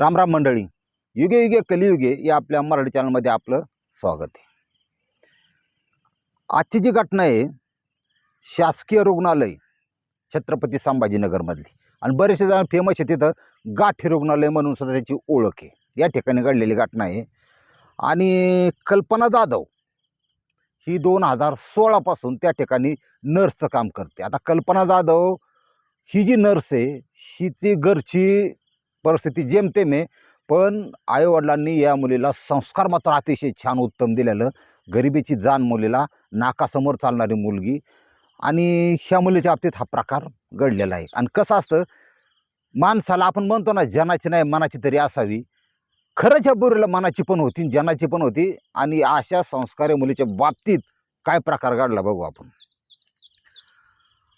रामराम मंडळी. युगे युगे कलियुगे या आपल्या मराठी चॅनलमध्ये आपलं स्वागत आहे. आजची जी घटना आहे शासकीय रुग्णालय छत्रपती संभाजीनगरमधली. आणि बरेचसे जण फेमस आहे तिथं गाठी रुग्णालय म्हणून सुद्धा त्याची ओळख आहे. या ठिकाणी घडलेली घटना आहे. आणि कल्पना जाधव ही दोन हजार सोळापासून त्या ठिकाणी नर्सचं काम करते. आता कल्पना जाधव ही जी नर्स आहे ही ती घरची परिस्थिती जेमतेम आहे पण आईवडिलांनी या मुलीला संस्कार मात्र अतिशय छान उत्तम दिलेलं. गरिबीची जाण मुलीला नाकासमोर चालणारी मुलगी आणि ह्या मुलीच्या बाबतीत हा प्रकार घडलेला आहे. आणि कसं असतं माणसाला आपण म्हणतो ना जनाची नाही मनाची तरी असावी. खरंच ह्या पोरीला मनाची पण होती जनाची पण होती आणि अशा संस्कारी मुलीच्या बाबतीत काय प्रकार घडला बघू आपण.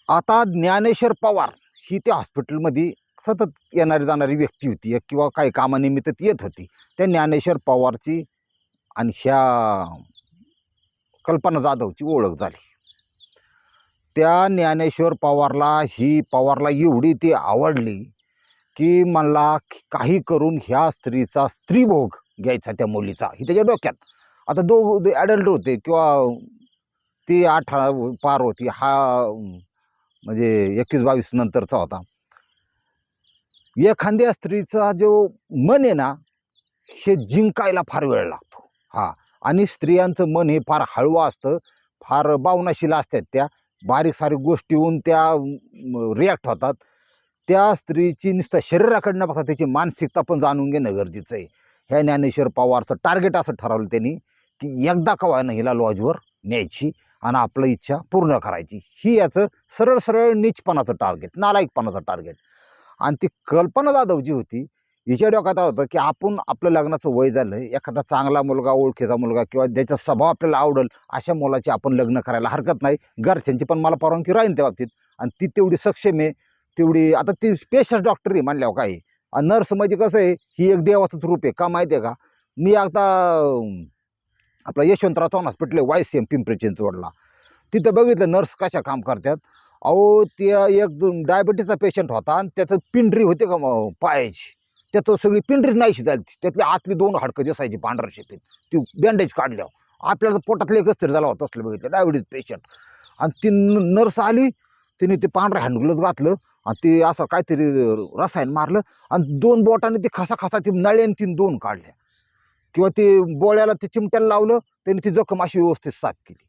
आता ज्ञानेश्वर पवार ही त्या हॉस्पिटलमध्ये सतत येणारी जाणारी व्यक्ती होती. एक किंवा काही कामानिमित्त ती येत होती. त्या ज्ञानेश्वर पवारची आणि ह्या कल्पना जाधवची ओळख झाली. त्या ज्ञानेश्वर पवारला ही पवारला एवढी ती आवडली की मला काही करून ह्या स्त्रीचा स्त्रीभोग घ्यायचा त्या मुलीचा. ही त्याच्या डोक्यात. आता दो ॲडल्ट होते किंवा ती अठरा पार होती. हा म्हणजे एकवीस बावीस नंतरचा होता. एखाद्या स्त्रीचा जो मन आहे ना हे जिंकायला फार वेळ लागतो. हा आणि स्त्रियांचं मन हे फार हळवं असतं फार भावनाशील असतात त्या. बारीक सारीक गोष्टीहून त्या रिॲक्ट होतात. त्या स्त्रीची नुसतं शरीराकडनं बघा त्याची मानसिकता पण जाणून घेणं गरजेचं आहे. ह्या ज्ञानेश्वर पवारचं टार्गेट असं ठरवलं त्यांनी की एकदा का हिला लॉजवर न्यायची आणि आपलं इच्छा पूर्ण करायची. ही याचं सरळ सरळ नीचपणाचं टार्गेट नालायकपणाचं टार्गेट आणि ती कल्पना जाधव जी होती. हिच्या डोक्यात काय होतं की आपण आपलं लग्नाचं वय झालं एखादा चांगला मुलगा ओळखीचा मुलगा किंवा ज्याचा स्वभाव आपल्याला आवडेल अशा मुलाची आपण लग्न करायला हरकत नाही. घरच्यांची पण मला परवानगी राहील त्या बाबतीत. आणि ती तेवढी सक्षम आहे तेवढी आता ती स्पेशल डॉक्टर आहे म्हणल्यावर काय आणि नर्स म्हणजे कसं आहे ही एक देवाचंच रूप आहे. का माहिती आहे का? मी आता आपला यशवंतराव चव्हाण हॉस्पिटल आहे वाय सी एम पिंपरी चिंचवडला. तिथं बघितलं नर्स कशा काम करतात? अहो त्या एक डायबिटीसचा पेशंट होता आणि त्याचं पिंढरी होते का पायाची. त्याचं सगळी पिंढरी नाहीशी झाली त्यातली आतली दोन हाडकं दिसायची पांढऱ्या शेतीत ती बँडेज काढल्यावर. आपल्याला पोटातलं एकच तरी झाला होता असलं बघितलं. डायबिटीस पेशंट आणि ती नर्स आली तिने ते पांढऱ्या हँडग्लोज घातलं आणि ते असं काहीतरी रसायन मारलं आणि दोन बोटाने ते खसा खसा ती नळ्याने तीन दोन काढल्या. किंवा ते बोळ्याला ते चिमट्याला लावलं त्याने ती जखम अशी व्यवस्थित साफ केली.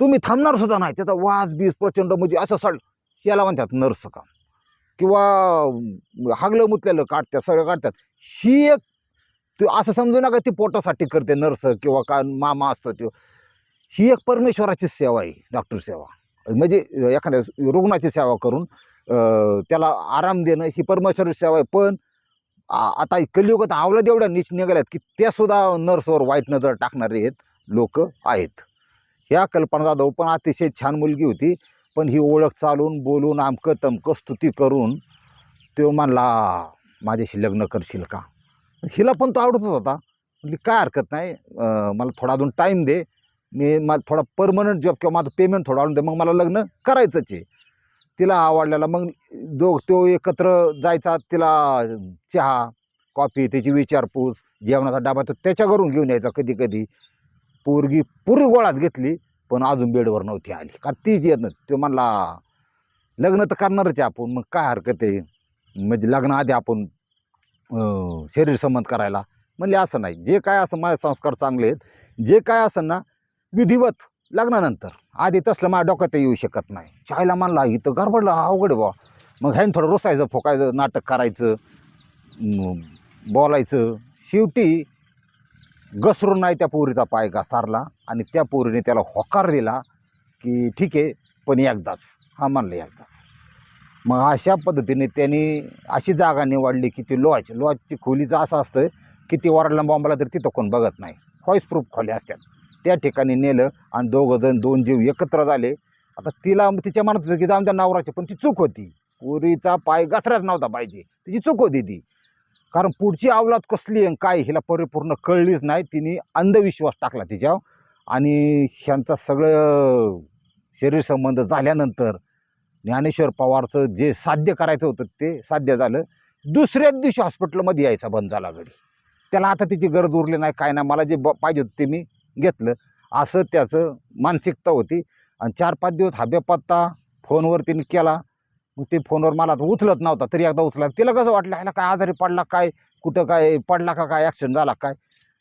तुम्ही थांबणार सुद्धा नाही. त्याचा वास बीज प्रचंड म्हणजे असं सळ याला म्हणतात नर्स काम किंवा हागलं मुतलेलं काढतात सगळं काढतात ही एक ते असं समजू नका ती पोटासाठी करते नर्स किंवा का मामा असतो तो. ही एक परमेश्वराची सेवा आहे डॉक्टर सेवा. म्हणजे एखाद्या रुग्णाची सेवा करून त्याला आराम देणं ही परमेश्वराची सेवा आहे. पण आता कलियुगात आवलं एवढ्या नीच निघाल्यात की त्या सुद्धा नर्सवर वाईट नजर टाकणारे आहेत लोक आहेत. ह्या कल्पना जाधव पण अतिशय छान मुलगी होती. पण ही ओळख चालून बोलून आमकं तमकं स्तुती करून तो म्हणला माझ्याशी लग्न करशील का? हिला पण तो आवडतच होता. म्हणजे काय हरकत नाही. मला थोडा अजून टाईम दे. मी मला थोडा परमनंट जॉब किंवा माझं पेमेंट थोडं आणून दे. मग मला लग्न करायचंच आहे. तिला आवडलेला. मग दो तो एकत्र जायचा. तिला चहा कॉफी त्याची विचारपूस जेवणाचा डबा तो त्याच्या घरून घेऊन यायचा कधी कधी पोरगी पुरी गोळात घेतली पण अजून बेडवर नव्हती आली. का तीच येत नव्हती तो म्हणला लग्न तर करणारच आहे आपण मग काय हरकत आहे? म्हणजे लग्न आधी आपण शरीर संबंध करायला. म्हणले असं नाही. जे काय असं माझे संस्कार चांगले आहेत जे काय असं ना विधिवत लग्नानंतर आधी तसलं माझ्या डोक्यात येऊ शकत नाही. चायला म्हणला इथं गडबडला अवघड बा मग ह्यानं थोडं रुसायचं फोकायचं नाटक करायचं बोलायचं. शेवटी घसरून नाही त्या पोरीचा पाय घसारला आणि त्या पोरीने त्याला होकार दिला की ठीक आहे पण एकदाच हा मानलं एकदाच. मग अशा पद्धतीने त्यांनी अशी जागा निवडली की ती लॉज लॉजची खोलीचं असं असतं की ती वरडला बॉम्बला तर तिथं कोण बघत नाही. व्हॉईस प्रूफ खोल्या असतात. त्या ठिकाणी नेलं आणि दोघं जण दोन जीव एकत्र झाले. आता तिला तिच्या मनात होतं की जाऊन त्या नवराची पण ती चूक होती. पोरीचा पाय घसराच नव्हता पाहिजे. तिची चूक होती ती. कारण पुढची अवलाद कसली आहे काय हिला परिपूर्ण कळलीच नाही. तिने अंधविश्वास टाकला तिच्यावर. आणि ह्यांचा सगळं शरीर संबंध झाल्यानंतर ज्ञानेश्वर पवारचं जे साध्य करायचं होतं ते साध्य झालं. दुसऱ्याच दिवशी हॉस्पिटलमध्ये यायचा बंद झाला घडी त्याला आता तिची गरज उरली नाही काय नाही मला जे ब पाहिजे होतं ते मी घेतलं. असं त्याचं मानसिकता होती. आणि चार पाच दिवस हा बेपत्ता फोनवर तिने केला. मग ते फोनवर मला तर उचलत नव्हता तरी एकदा उचला तिला कसं वाटलं ह्याला काय आजारी पडला काय कुठं काय पडला का काय ॲक्सिडेंट झाला काय?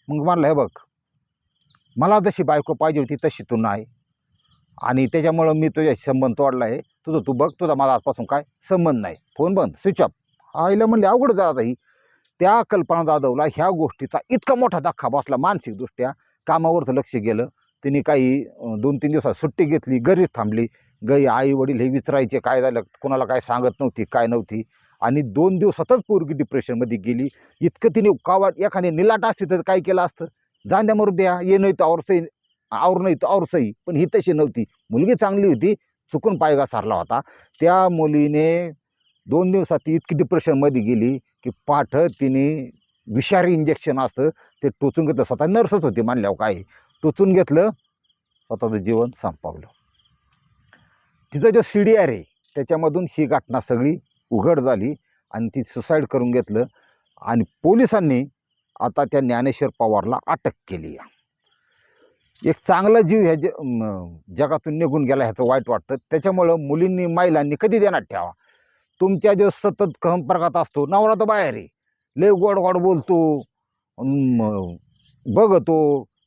मग म्हणलं हे बघ मला जशी बायको पाहिजे होती तशी तू नाही. आणि त्याच्यामुळं मी तुझ्याशी संबंध तोडला आहे. तुझं तू बघ तुझा माझा आजपासून काय संबंध नाही. फोन बंद स्विच ऑफ. आईला म्हणले अवघड जात ही. त्या कल्पना जाधवला ह्या गोष्टीचा इतका मोठा धक्का बसला मानसिकदृष्ट्या. कामावरचं लक्ष गेलं. तिने काही दोन तीन दिवसात सुट्टी घेतली घरीच थांबली. गई आई वडील हे विचारायचे काय झालं? कोणाला काय सांगत नव्हती काय नव्हती? आणि दोन दिवसातच पोरगी डिप्रेशनमध्ये गेली. इतकं तिने उकावाट एखादी निलाट असते तर काय केलं असतं? जांद्या मरू द्या ये नाही तर और सही आवर नाही तर और सही. पण ही तशी नव्हती. मुलगी चांगली होती चुकून पायगा सारला होता. त्या मुलीने दोन दिवसात ती इतकी डिप्रेशनमध्ये गेली की पाठ तिने विषारी इंजेक्शन असतं ते टोचून घेतलं. स्वतः नर्सच होती मानल्यावर काय? टोचून घेतलं स्वतःचं जीवन संपवलं. तिचं जे सी डी आर आहे त्याच्यामधून ही घटना सगळी उघड झाली आणि ती सुसाईड करून घेतलं आणि पोलिसांनी आता त्या ज्ञानेश्वर पवारला अटक केली एक चांगला जीव ह्या ज जगातून निघून गेला ह्याचं वाईट वाटतं. त्याच्यामुळं मुलींनी महिलांनी कधी देण्यात ठेवा? तुमच्या जो सतत संपर्कात असतो नवरा तर बाहेर आहे. लय गोड गोड बोलतो बघतो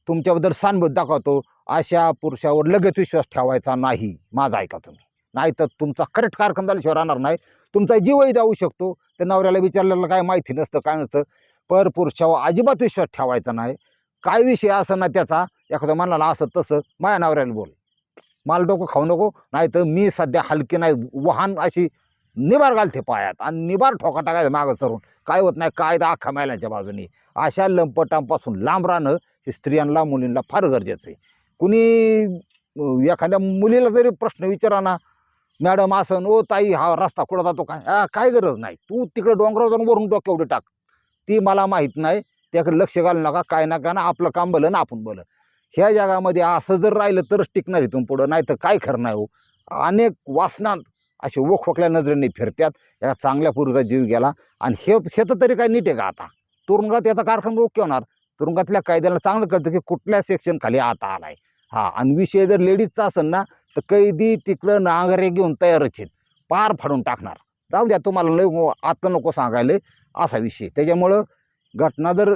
तुमच्याबद्दल सहानुभूती दाखवतो. अशा पुरुषावर लगेच विश्वास ठेवायचा नाही. माझा ऐका तुम्ही. नाही तर तुमचा करेक्ट कारखान झाल्याशिवाय राहणार नाही. तुमचा जीवही जाऊ शकतो. त्या नवऱ्याला विचारलेलं काय माहिती नसतं काय नसतं. पर पुरुषावर अजिबात विश्वास ठेवायचा नाही. काय विषय असं ना त्याचा? एखादं म्हणाला असं तसं माझ्या नवऱ्याला बोल. मला डोकं खाऊ नको नाही तर मी सध्या हलकी नाही वाहन अशी निबार घालते पायात आणि निबार ठोका टाकायचं मागं सरून. काय होत नाही कायदा अख्खा मैलांच्या बाजूने. अशा लंपटांपासून लांब राहणं हे स्त्रियांना मुलींना फार गरजेचं आहे. कुणी एखाद्या मुलीला जरी प्रश्न विचारा ना मॅडम असं ओ हो, ताई हा रस्ता कुठं जातो काय? हा, काय गरज नाही. तू तिकडे डोंगरावर जाऊन वरून डोक्या एवढे टाक. ती मला माहीत नाही. त्याकडे लक्ष घालू नका. काय ना काय ना आपलं काम भलं ना आपण भलं. ह्या जगामध्ये असं जर राहिलं तरच टिकणार इथून पुढं. नाही तर काय खरं नाही हो. अनेक वासनात असे वखवकल्या नजरेने फिरत्यात. या चांगल्या पुरुषाचा जीव गेला. आणि हे हे तर तरी काय नीट आहे का आता? तुरुंगात याचा कार्यक्रम रोख होणार. तुरुंगातल्या कायद्याला चांगलं कळतं की कुठल्या सेक्शन खाली आता आलाय. हा आणि विषय जर लेडीजचा असेल ना तर कैदी तिकडं नांगरे घेऊन तयारच आहेत. पार फाडून टाकणार. जाऊ द्या तुम्हाला लय आता नको सांगायला असा विषय. त्याच्यामुळं घटना जर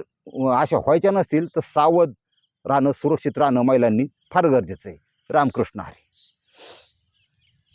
अशा व्हायच्या नसतील तर सावध राहणं सुरक्षित राहणं महिलांनी फार गरजेचं आहे. रामकृष्ण हरी.